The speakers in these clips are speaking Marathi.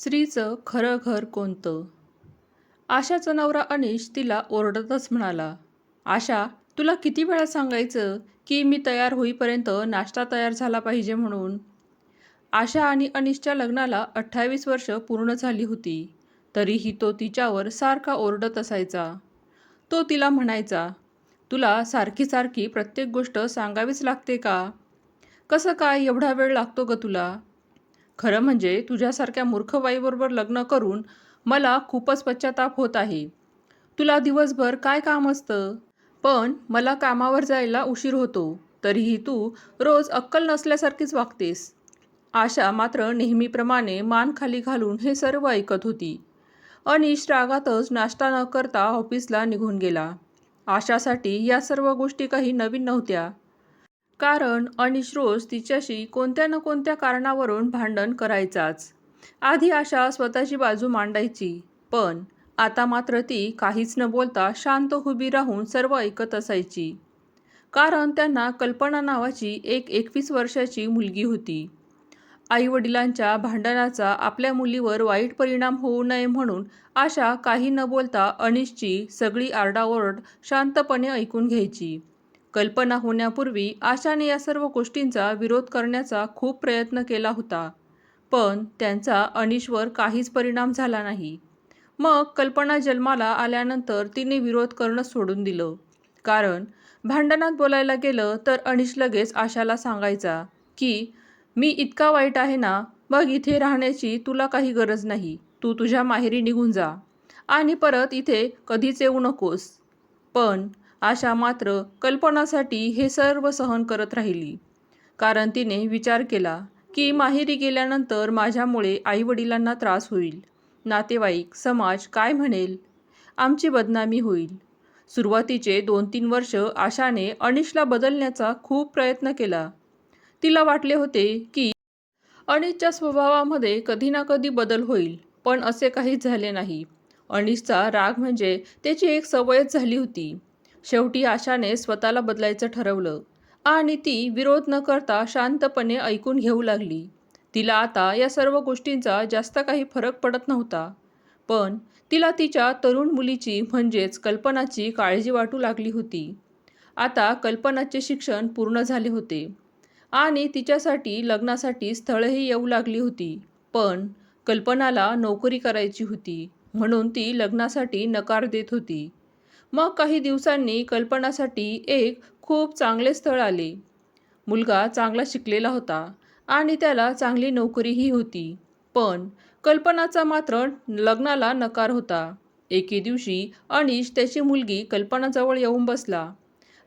स्त्रीचं खरं घर कोणतं? आशाचा नवरा अनिश तिला ओरडतच म्हणाला आशा तुला किती वेळा सांगायचं की मी तयार होईपर्यंत नाश्ता तयार झाला पाहिजे म्हणून? आशा आणि अनिशच्या लग्नाला अठ्ठावीस वर्ष पूर्ण झाली होती तरीही तो तिच्यावर सारखा ओरडत असायचा. तो तिला म्हणायचा तुला सारखी सारखी प्रत्येक गोष्ट सांगावीच लागते का? कसं काय एवढा वेळ लागतो ग तुला? खरं म्हणजे तुझ्यासारख्या मूर्खबाईबरोबर लग्न करून मला खूपच पश्चाताप होत आहे. तुला दिवसभर काय काम असतं? पण मला कामावर जायला उशीर होतो. तरीही तू रोज अक्कल नसल्यासारखीच वागतेस. आशा मात्र नेहमीप्रमाणे मान खाली घालून हे सर्व ऐकत होती. अनिश रागातच नाश्ता न करता ऑफिसला निघून गेला. आशासाठी या सर्व गोष्टी काही नवीन नव्हत्या. कारण अनिश रोज तिच्याशी कोणत्या न कोणत्या कारणावरून भांडण करायचाच. आधी आशा स्वतःची बाजू मांडायची पण आता मात्र ती काहीच न बोलता शांत उभी राहून सर्व ऐकत असायची. कारण त्यांना कल्पना नावाची एक एकवीस वर्षाची मुलगी होती. आईवडिलांच्या भांडणाचा आपल्या मुलीवर वाईट परिणाम होऊ नये म्हणून आशा काही न बोलता अनिशची सगळी आरडाओरड शांतपणे ऐकून घ्यायची. कल्पना होण्यापूर्वी आशाने या सर्व गोष्टींचा विरोध करण्याचा खूप प्रयत्न केला होता. पण त्यांचा अनिशवर काहीच परिणाम झाला नाही. मग कल्पना जन्माला आल्यानंतर तिने विरोध करणं सोडून दिलं. कारण भांडणात बोलायला गेलं तर अनिश लगेच आशाला सांगायचा की मी इतका वाईट आहे ना मग इथे राहण्याची तुला काही गरज नाही. तू तुझ्या माहेरी निघून जा. आणि परत इथे कधीच येऊ नकोस. पण आशा मात्र कल्पनासाठी हे सर्व सहन करत राहिली. कारण तिने विचार केला की माहेरी गेल्यानंतर माझ्यामुळे आईवडिलांना त्रास होईल. नातेवाईक समाज काय म्हणेल? आमची बदनामी होईल. सुरुवातीचे दोन तीन वर्ष आशाने अनिशला बदलण्याचा खूप प्रयत्न केला. तिला वाटले होते की अनिशच्या स्वभावामध्ये कधी ना कधी बदल होईल पण असे काहीच झाले नाही. अनिशचा राग म्हणजे त्याची एक सवयच झाली होती. शेवटी आशाने स्वतःला बदलायचं ठरवलं आणि ती विरोध न करता शांतपणे ऐकून घेऊ लागली. तिला आता या सर्व गोष्टींचा जास्त काही फरक पडत नव्हता. पण तिला तिच्या तरुण मुलीची म्हणजेच कल्पनाची काळजी वाटू लागली होती. आता कल्पनाचे शिक्षण पूर्ण झाले होते आणि तिच्यासाठी लग्नासाठी स्थळंही येऊ लागली होती. पण कल्पनाला नोकरी करायची होती म्हणून ती लग्नासाठी नकार देत होती. मग काही दिवसांनी कल्पनासाठी एक खूप चांगले स्थळ आले. मुलगा चांगला शिकलेला होता आणि त्याला चांगली नोकरीही होती. पण कल्पनाचा मात्र लग्नाला नकार होता. एके दिवशी अनिश त्याची मुलगी कल्पनाजवळ येऊन बसला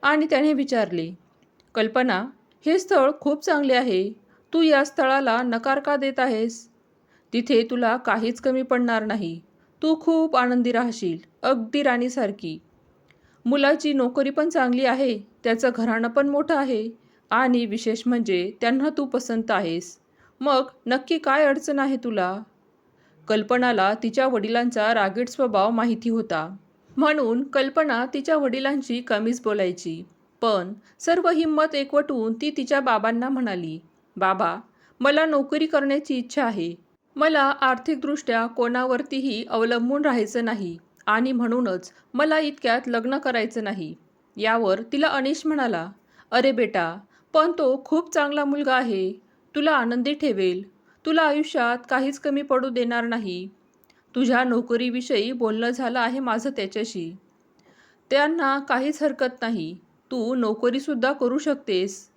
आणि त्याने विचारले कल्पना हे स्थळ खूप चांगले आहे. तू या स्थळाला नकार का देत आहेस? तिथे तुला काहीच कमी पडणार नाही. तू खूप आनंदी राहशील अगदी राणीसारखी. मुलाची नोकरी पण चांगली आहे त्याचं घराणं पण मोठं आहे आणि विशेष म्हणजे त्यांना तू पसंत आहेस. मग नक्की काय अडचण आहे तुला? कल्पनाला तिच्या वडिलांचा रागीट स्वभाव माहिती होता. म्हणून कल्पना तिच्या वडिलांशी कमीच बोलायची. पण सर्व हिंमत एकवटून ती तिच्या बाबांना म्हणाली बाबा मला नोकरी करण्याची इच्छा आहे. मला आर्थिकदृष्ट्या कोणावरतीही अवलंबून राहायचं नाही. आणि म्हणूनच मला इतक्यात लग्न करायचं नाही. यावर तिला अनिश म्हणाला अरे बेटा पण तो खूप चांगला मुलगा आहे. तुला आनंदी ठेवेल. तुला आयुष्यात काहीच कमी पडू देणार नाही. तुझ्या नोकरीविषयी बोलणं झालं आहे माझं त्याच्याशी. त्यांना काहीच हरकत नाही. तू नोकरीसुद्धा करू शकतेस.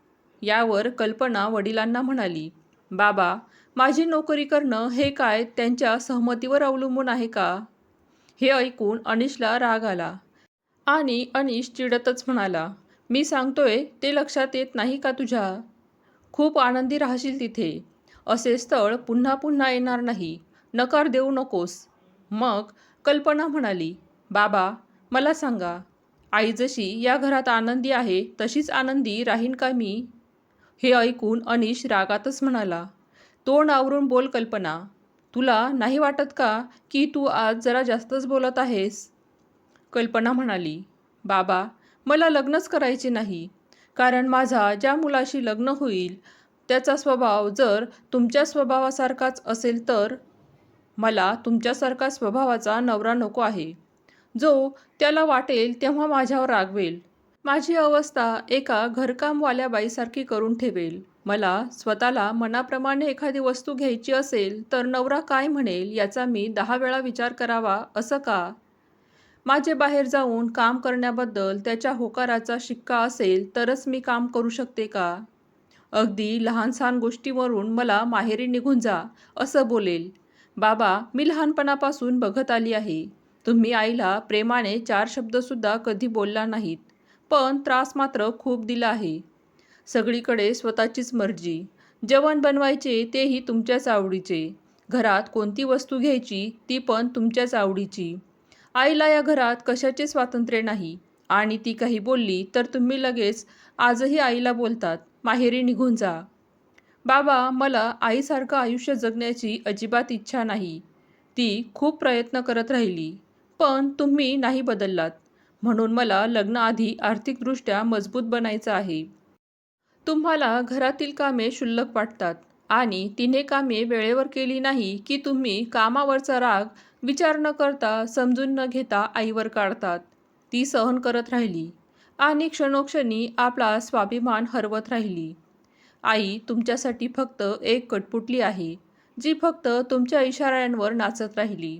यावर कल्पना वडिलांना म्हणाली बाबा माझी नोकरी करणं हे काय त्यांच्या सहमतीवर अवलंबून आहे का? हे ऐकून अनिशला राग आला. आणि अनिश चिडतच म्हणाला मी सांगतोय ते लक्षात येत नाही का तुझ्या? खूप आनंदी राहशील तिथे. असे स्थळ पुन्हा पुन्हा येणार नाही. नकार देऊ नकोस. मग कल्पना म्हणाली बाबा मला सांगा आई जशी या घरात आनंदी आहे तशीच आनंदी राहीन का मी? हे ऐकून अनिश रागातच म्हणाला तोंड आवरून बोल कल्पना. तुला नाही वाटत का की तू आज जरा जास्तच बोलत आहेस? कल्पना म्हणाली. बाबा मला लग्नच करायचे नाही. कारण माझा ज्या मुलाशी लग्न होईल त्याचा स्वभाव जर तुमच्या स्वभावासारखाच असेल तर? मला तुमच्यासारखा स्वभावाचा नवरा नको आहे. जो त्याला वाटेल तेव्हा माझ्यावर रागवेल. माझी अवस्था एका घरकामवाल्या बाईसारखी करून ठेवेल. मला स्वतःला मनाप्रमाणे एखादी वस्तू घ्यायची असेल तर नवरा काय म्हणेल याचा मी दहा वेळा विचार करावा असं का? माझे बाहेर जाऊन काम करण्याबद्दल त्याच्या होकाराचा शिक्का असेल तरच मी काम करू शकते का? अगदी लहानसहान गोष्टीवरून मला माहेरी निघून जा असं बोलेल. बाबा मी लहानपणापासून बघत आली आहे. तुम्ही आईला प्रेमाने चार शब्दसुद्धा कधी बोलला नाहीत. पण त्रास मात्र खूप दिला आहे. सगळीकडे स्वतःचीच मर्जी. जेवण बनवायचे तेही तुमच्याच आवडीचे. घरात कोणती वस्तू घ्यायची ती पण तुमच्याच आवडीची. आईला या घरात कशाचे स्वातंत्र्य नाही. आणि ती काही बोलली तर तुम्ही लगेच आजही आईला बोलतात माहेरी निघून जा. बाबा मला आईसारखं आयुष्य जगण्याची अजिबात इच्छा नाही. ती खूप प्रयत्न करत राहिली. पण तुम्ही नाही बदललात. म्हणून मला लग्नाआधी आर्थिकदृष्ट्या मजबूत बनायचं आहे. तुम्हाला घरातील कामे क्षुल्लक वाटतात आणि तिने कामे वेळेवर केली नाही की तुम्ही कामावरचा राग विचार न करता समजून न घेता आईवर काढतात. ती सहन करत राहिली आणि क्षणोक्षणी आपला स्वाभिमान हरवत राहिली. आई तुमच्यासाठी फक्त एक कटपुटली आहे जी फक्त तुमच्या इशाऱ्यांवर नाचत राहिली.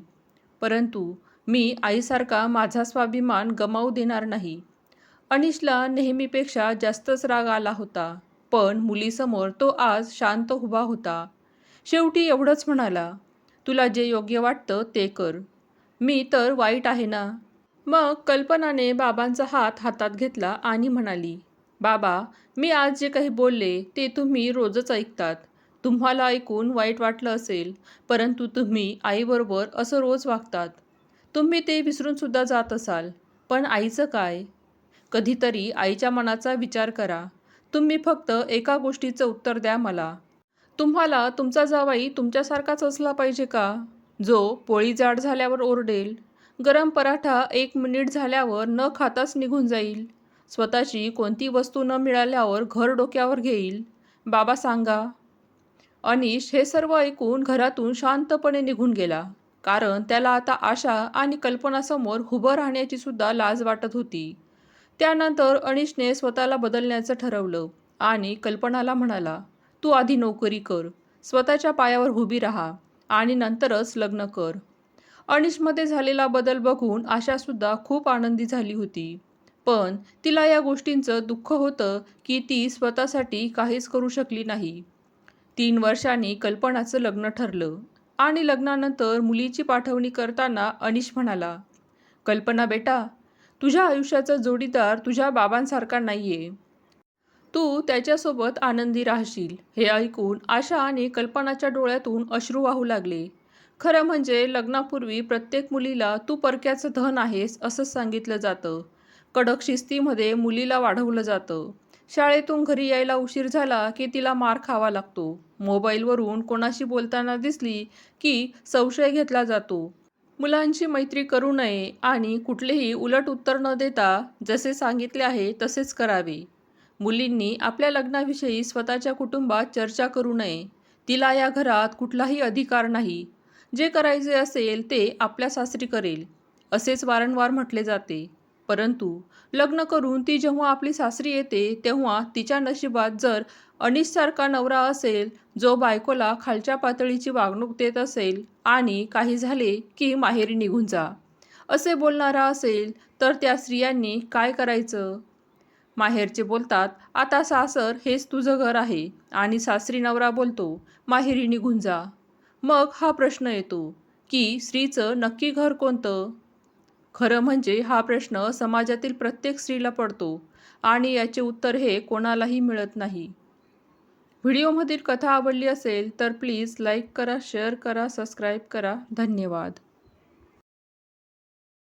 परंतु मी आईसारखा माझा स्वाभिमान गमावू देणार नाही. अनिशला नेहमीपेक्षा जास्तच राग आला होता पण मुलीसमोर तो आज शांत उभा होता. शेवटी एवढंच म्हणाला तुला जे योग्य वाटतं ते कर. मी तर वाईट आहे ना? मग कल्पनाने बाबांचा हात हातात घेतला आणि म्हणाली बाबा मी आज जे काही बोलले ते तुम्ही रोजच ऐकतात. तुम्हाला ऐकून वाईट वाटलं असेल परंतु तुम्ही आईबरोबर असं रोज वागतात. तुम्ही ते विसरूनसुद्धा जात असाल. पण आईचं काय? कधीतरी आईच्या मनाचा विचार करा. तुम्ही फक्त एका गोष्टीचं उत्तर द्या मला. तुम्हाला तुमचा जावाई तुमच्यासारखाच असला पाहिजे का? जो पोळी जाड झाल्यावर ओरडेल गरम पराठा एक मिनिट झाल्यावर न खाताच निघून जाईल स्वतःची कोणती वस्तू न मिळाल्यावर घर डोक्यावर घेईल. बाबा सांगा. अनिश हे सर्व ऐकून घरातून शांतपणे निघून गेला. कारण त्याला आता आशा आणि कल्पनासमोर उभं राहण्याची सुद्धा लाज वाटत होती. त्यानंतर अनिशने स्वतःला बदलण्याचं ठरवलं आणि कल्पनाला म्हणाला तू आधी नोकरी कर स्वतःच्या पायावर उभी राहा आणि नंतरच लग्न कर. अनिशमध्ये झालेला बदल बघून आशासुद्धा खूप आनंदी झाली होती. पण तिला या गोष्टींचं दुःख होतं की ती स्वतःसाठी काहीच करू शकली नाही. तीन वर्षांनी कल्पनाचं लग्न ठरलं. आणि लग्नानंतर मुलीची पाठवणी करताना अनिश म्हणाला कल्पना बेटा तुझ्या आयुष्याचा जोडीदार तुझ्या बाबांसारखा नाही आहे तू त्याच्यासोबत आनंदी राहशील. हे ऐकून आशा आणि कल्पनाच्या डोळ्यातून अश्रू वाहू लागले. खरं म्हणजे लग्नापूर्वी प्रत्येक मुलीला तू परक्याचं धन आहेस असंच सांगितलं जातं. कडक शिस्तीमध्ये मुलीला वाढवलं जातं. शाळेतून घरी यायला उशीर झाला की तिला मार खावा लागतो. मोबाईलवरून कोणाशी बोलताना दिसली की संशय घेतला जातो. मुलांची मैत्री करू नये आणि कुठलेही उलट उत्तर न देता जसे सांगितले आहे तसेच करावे. मुलींनी आपल्या लग्नाविषयी स्वतःच्या कुटुंबात चर्चा करू नये. तिला या घरात कुठलाही अधिकार नाही. जे करायचे असेल ते आपल्या सासरी करेल असेच वारंवार म्हटले जाते. परंतु लग्न करून ती जेव्हा आपली सासरी येते तेव्हा तिच्या नशिबात जर अनिशसारखा नवरा असेल जो बायकोला खालच्या पातळीची वागणूक देत असेल आणि काही झाले की माहेरी निघून जा. असे बोलणारा असेल तर त्या स्त्रियांनी काय करायचं? माहेरचे बोलतात आता सासर हेच तुझं घर आहे. आणि सासरी नवरा बोलतो माहेरी निघून जा. मग हा प्रश्न येतो की स्त्रीचं नक्की घर कोणतं? खरं म्हणजे हा प्रश्न समाजातील प्रत्येक स्त्रीला पडतो आणि याचे उत्तर हे कोणालाही मिळत नाही. व्हिडिओमधील कथा आवडली असेल तर प्लीज लाईक करा शेअर करा सबस्क्राईब करा. धन्यवाद.